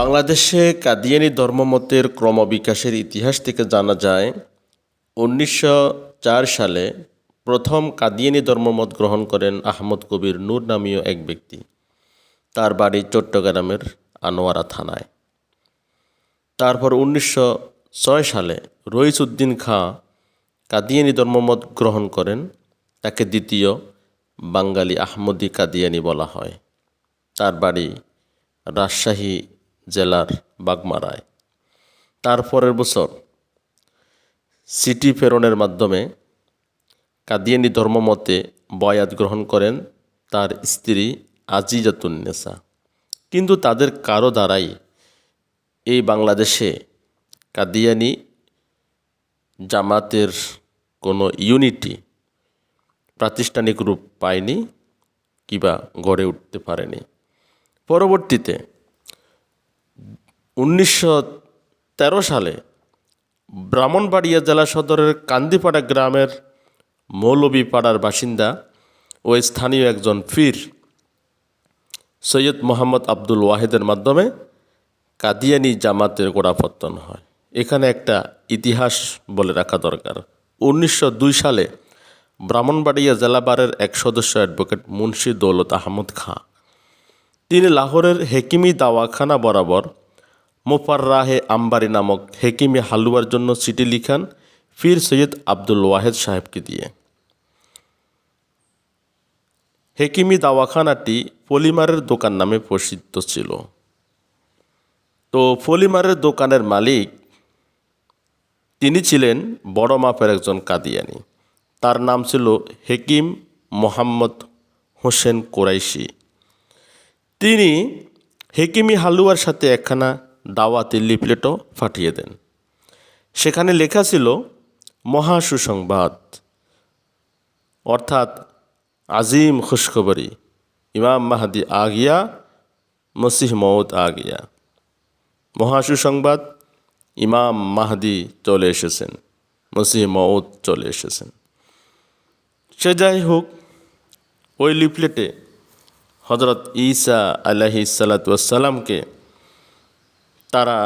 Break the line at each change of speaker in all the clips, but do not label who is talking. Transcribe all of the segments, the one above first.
বাংলাদেশে কাদিয়ানি ধর্মমতের ক্রমবিকাশের ইতিহাস থেকে জানা যায়, উনিশশো চার সালে প্রথম কাদিয়ানি ধর্মমত গ্রহণ করেন আহমদ কবির নূর নামীয় এক ব্যক্তি। তার বাড়ি চট্টগ্রামের আনোয়ারা থানায়। তারপর উনিশশো ছয় সালে রইস উদ্দিন খাঁ কাদিয়ানি ধর্মমত গ্রহণ করেন, তাকে দ্বিতীয় বাঙালি আহমদি কাদিয়ানি বলা হয়। তার বাড়ি রাজশাহী জেলার বাগমারায়। তার পরের বছর সিটি প্রেরণের মাধ্যমে কাদিয়ানি ধর্মমতে বয়াত গ্রহণ করেন তার স্ত্রী আজিজাতুন্নেসা কিন্তু তাদের কারও দ্বারাই এই বাংলাদেশে কাদিয়ানি জামাতের কোনো ইউনিটি প্রাতিষ্ঠানিক রূপ পায়নি কিবা গড়ে উঠতে পারেনি। পরবর্তীতে উনিশশো তেরো সালে ব্রাহ্মণবাড়িয়া জেলা সদরের কান্দিপাড়া গ্রামের মৌলবীপাড়ার বাসিন্দা ও স্থানীয় একজন ফির সৈয়দ মোহাম্মদ আব্দুল ওয়াহেদের মাধ্যমে কাদিয়ানি জামাতের গোড়াপত্তন হয়। এখানে একটা ইতিহাস বলে রাখা দরকার। উনিশশো দুই সালে ব্রাহ্মণবাড়িয়া জেলা বারের এক সদস্য অ্যাডভোকেট মুন্সি দৌলত আহমদ খাঁ। তিনি লাহোরের হেকিমি দাওয়াখানা বরাবর মোফাররাহে আম্বারি নামক হেকিমি হালুয়ার জন্য চিঠি লিখান ফির সৈয়দ আব্দুল ওয়াহেদ সাহেবকে দিয়ে। হেকিমি দাওয়াখানাটি পলিমারের দোকান নামে প্রসিদ্ধ ছিল। তো পলিমারের দোকানের মালিক তিনি ছিলেন বড় মাপের একজন কাদিয়ানি। তার নাম ছিল হেকিম মোহাম্মদ হোসেন কোরাইশি। তিনি হেকিমি হালুয়ার সাথে একখানা দাওয়াতি লিফলেটও পাঠিয়ে দেন। সেখানে লেখা ছিল, মহা সুসংবাদ। অর্থাৎ, আজিম খুশখবরি। ইমাম মাহাদি, আগিয়া। মসিহ মৌদ আগিয়া। গিয়া মহা সুসংবাদ, ইমাম মাহাদি চলে এসেছেন। মসিহ মৌদ চলে এসেছেন। সে যাই হোক, ওই লিফলেটে হজরত ঈসা আলাহি সালাতামকে তারা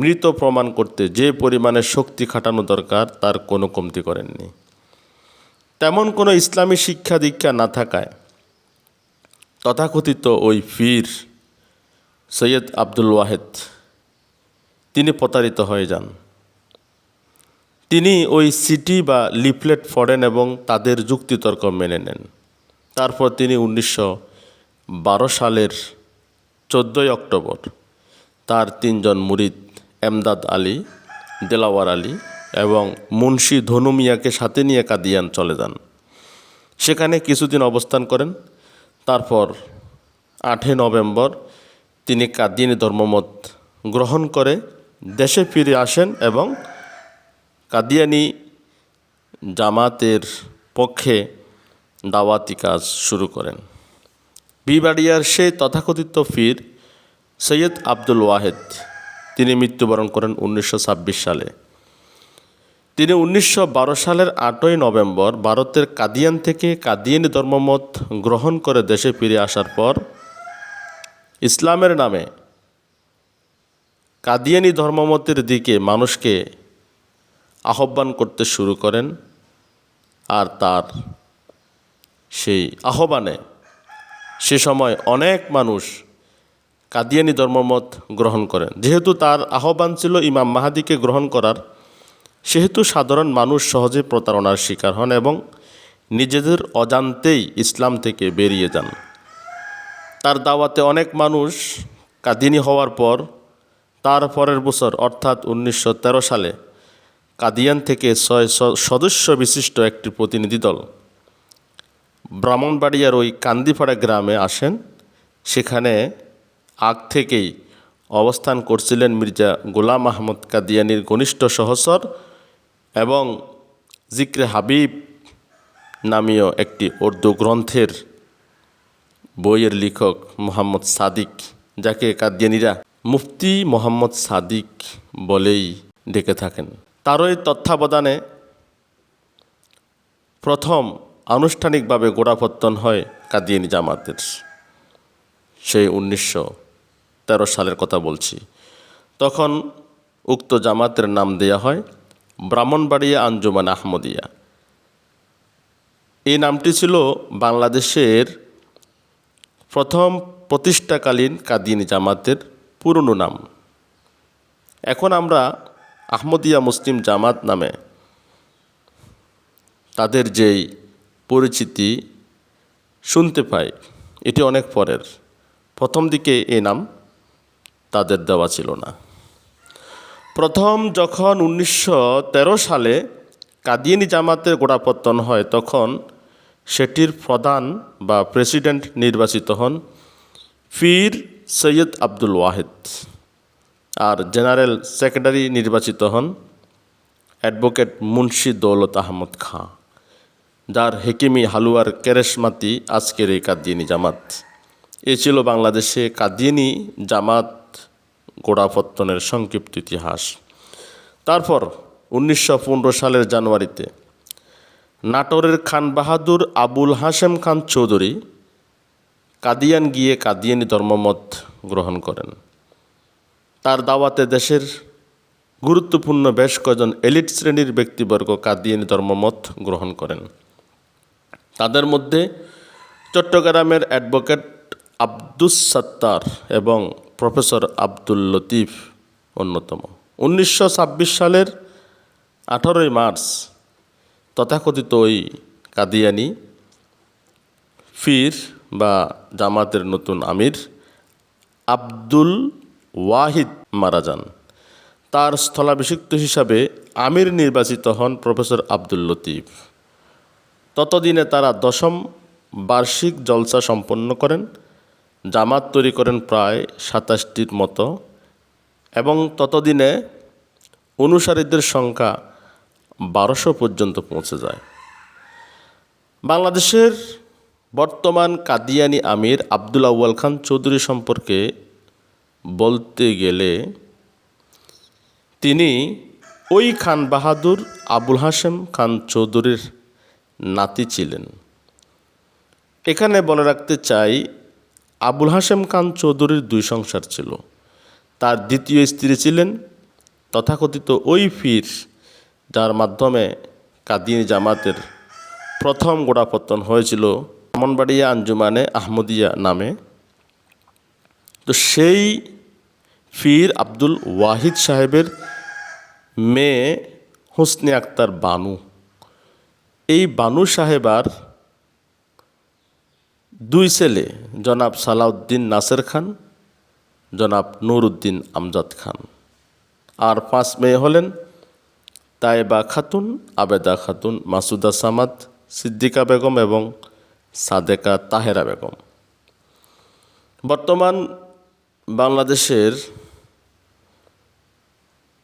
মৃত প্রমাণ করতে যে পরিমাণে শক্তি খাটানো দরকার, তার কোনো কমতি করেননি। তেমন কোনো ইসলামী শিক্ষা দীক্ষা না থাকায় তথাকথিত ওই ফির সৈয়দ আব্দুল ওয়াহেদ, তিনি প্রতারিত হয়ে যান। তিনি ওই সিটি বা লিফলেট পড়েন এবং তাদের যুক্তিতর্ক মেনে নেন। তারপর তিনি উনিশশো বারো সালের চোদ্দোই অক্টোবর তিনজন মুরিদ, এমদাদ আলী, দেলাওয়ার আলী এবং মুন্সি ধনু মিয়াকে সাথে নিয়ে কাদিয়ান চলে যান। সেখানে কিছুদিন অবস্থান করেন। তারপর আটই নভেম্বর তিনি কাদিয়ানি ধর্মমত গ্রহণ করে দেশে ফিরে আসেন এবং কাদিয়ানি জামাতের পক্ষে দাওয়াতি কাজ শুরু করেন। বিবাড়িয়ার সেই তথাকথিত ফির সৈয়দ আব্দুল ওয়াহেদ, তিনি মৃত্যুবরণ করেন উনিশশো ছাব্বিশ সালে। তিনি উনিশশো বারো সালের আটই নভেম্বর ভারতের কাদিয়ান থেকে কাদিয়ানি ধর্মমত গ্রহণ করে দেশে ফিরে আসার পর ইসলামের নামে কাদিয়ানি ধর্মমতের দিকে মানুষকে আহ্বান করতে শুরু করেন আর তার সেই আহ্বানে সে সময় অনেক মানুষ কাদিয়ানি ধর্মমত গ্রহণ করেন। যেহেতু তার আহ্বান ছিল ইমাম মাহাদিকে গ্রহণ করার, সেহেতু সাধারণ মানুষ সহজে প্রতারণার শিকার হন এবং নিজেদের অজান্তেই ইসলাম থেকে বেরিয়ে যান। তার দাওয়াতে অনেক মানুষ কাদিনী হওয়ার পর, তার পরের বছর, অর্থাৎ উনিশশো তেরো সালে, কাদিয়ান থেকে ছয় সদস্য বিশিষ্ট একটি প্রতিনিধি দল ব্রাহ্মণবাড়িয়ার ওই কান্দিপাড়া গ্রামে আসেন। সেখানে আগ থেকেই অবস্থান করছিলেন মির্জা গোলাম আহমদ কাদিয়ানির ঘনিষ্ঠ সহসর এবং জিক্রে হাবিব নামীয় একটি উর্দু গ্রন্থের বইয়ের লেখক মোহাম্মদ সাদিক, যাকে কাদিয়ানিরা মুফতি মোহাম্মদ সাদিক বলেই ডেকে থাকেন। তারই তত্ত্বাবধানে প্রথম আনুষ্ঠানিকভাবে গোড়াপত্তন হয় কাদিয়ানি জামাতের। সেই উনিশশো তেরো সালের কথা বলছি। তখন উক্ত জামাতের নাম দেয়া হয় ব্রাহ্মণবাড়িয়া আঞ্জুমান আহমদিয়া। এই নামটি ছিল বাংলাদেশের প্রথম প্রতিষ্ঠাকালীন কাদিনী জামাতের পুরনো নাম। এখন আমরা আহমদিয়া মুসলিম জামাত নামে তাদের যেই পরিচিতি শুনতে পাই, এটি অনেক পরের। প্রথম দিকে এই নাম তাদের দেওয়া ছিল না। প্রথম যখন উনিশশো তেরো সালে কাদিয়ানি জামাতের গোড়াপত্তন হয়, তখন সেটির প্রধান বা প্রেসিডেন্ট নির্বাচিত হন ফির সৈয়দ আব্দুল ওয়াহেদ আর জেনারেল সেক্রেটারি নির্বাচিত হন অ্যাডভোকেট মুন্সি দৌলত আহমদ খাঁ, যার হেকিমি হালুয়ার কেরেশমাতি আজকের এই কাদিয়ানি জামাত। এ ছিল বাংলাদেশে কাদিয়ানি জামাত গোড়াপত্তনের সংক্ষিপ্ত ইতিহাস। তারপর উনিশশো পনেরো সালের জানুয়ারিতে নাটোরের খান বাহাদুর আবুল হাশেম খান চৌধুরী কাদিয়ান গিয়ে কাদিয়ানি ধর্মমত গ্রহণ করেন। তার দাওয়াতে দেশের গুরুত্বপূর্ণ বেশ কয়েকজন এলিট শ্রেণির ব্যক্তিবর্গ কাদিয়ানি ধর্মমত গ্রহণ করেন। তাদের মধ্যে চট্টগ্রামের অ্যাডভোকেট আব্দুস সাত্তার এবং প্রফেসর আব্দুল লতিফ অন্যতম। উনিশশো ছাব্বিশ সালের আঠারোই মার্চ তথাকথিত ওই কাদিয়ানি ফির বা জামাতের নতুন আমির আব্দুল ওয়াহিদ মারা যান। তার স্থলাভিষিক্ত হিসাবে আমির নির্বাচিত হন প্রফেসর আব্দুল লতিফ। ততদিনে তারা দশম বার্ষিক জলসা সম্পন্ন করেন। জামাত তৈরি করেন প্রায় সাতাশটির মতো এবং ততদিনে অনুসারীদের সংখ্যা বারোশো পর্যন্ত পৌঁছে যায়। বাংলাদেশের বর্তমান কাদিয়ানি আমির আব্দুল আউয়াল খান চৌধুরী সম্পর্কে বলতে গেলে তিনি ওই খান বাহাদুর আবুল হাশেম খান চৌধুরীর নাতি ছিলেন। এখানে বলে রাখতে চাই আবুল হাশেম খান চৌধুরীর দুই সংসার ছিল। তার দ্বিতীয় স্ত্রী ছিলেন তথাকথিত ওই ফির যার মাধ্যমে কাদিনী জামাতের প্রথম গোড়াপত্তন হয়েছিল ব্রাহ্মণবাড়িয়া আঞ্জুমানে আহমদিয়া নামে। তো সেই ফির আব্দুল ওয়াহিদ সাহেবের মেয়ে হোসনে আক্তার বানু। এই বানু সাহেবার দুই ছেলে, জনাব সালাউদ্দিন নাসের খান, জনাব নুরুদ্দিন আমজাদ খান। আর পাঁচ মেয়ে হলেন তাইবা খাতুন, আবেদা খাতুন, মাসুদা সামাদ, সিদ্দিকা বেগম এবং সাদেকা তাহেরা বেগম। বর্তমান বাংলাদেশের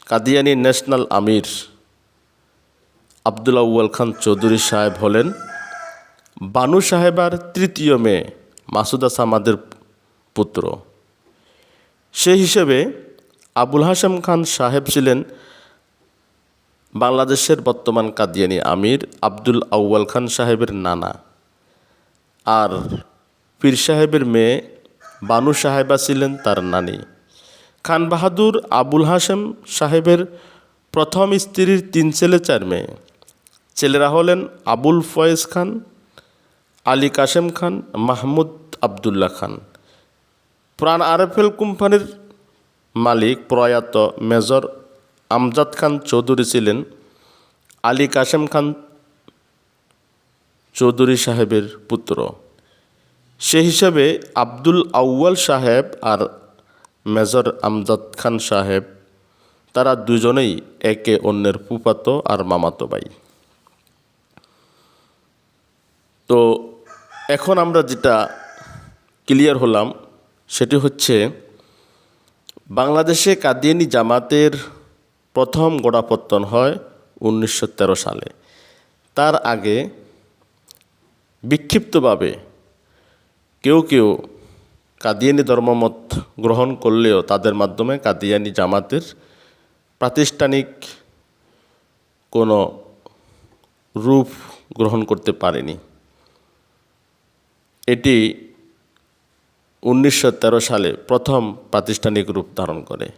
কাদিয়ানি ন্যাশনাল আমির আবদুল্লা উয়াল খান চৌধুরী সাহেব হলেন বানু সাহেবার তৃতীয় মেয়ে মাসুদা সামাদের পুত্র। সেই হিসেবে আবুল হাসেম খান সাহেব ছিলেন বাংলাদেশের বর্তমান কাদিয়ানি আমির আব্দুল আউয়াল খান সাহেবের নানা। আর পীর সাহেবের মেয়ে বানু সাহেবা ছিলেন তার নানি। খান বাহাদুর আবুল হাসেম সাহেবের প্রথম স্ত্রীর তিন ছেলে চার মেয়ে। ছেলেরা হলেন আবুল ফয়েজ খান আলী কাশেম খান, মাহমুদ আবদুল্লাহ খান। প্রাণ আরএফএল কোম্পানির মালিক প্রয়াত মেজর আমজাদ খান চৌধুরী ছিলেন। আলী কাশেম খান চৌধুরী সাহেবের পুত্র। সে হিসাবে আব্দুল আউয়াল সাহেব আর মেজর আমজাদ খান সাহেব, তারা দুজনেই একে অন্যের ফুপাতো আর মামাতো ভাই। তো এখন আমরা যেটা ক্লিয়ার হলাম, সেটি হচ্ছে বাংলাদেশে কাদিয়ানি জামাতের প্রথম গোড়াপত্তন হয় উনিশশো তেরো সালে। তার আগে বিক্ষিপ্তভাবে কেউ কেউ কাদিয়ানি ধর্মমত গ্রহণ করলেও তাদের মাধ্যমে কাদিয়ানি জামাতের প্রাতিষ্ঠানিক কোনো রূপ গ্রহণ করতে পারেনি। এটি উনিশশো তেরো সালে প্রথম প্রাতিষ্ঠানিক রূপ ধারণ করে।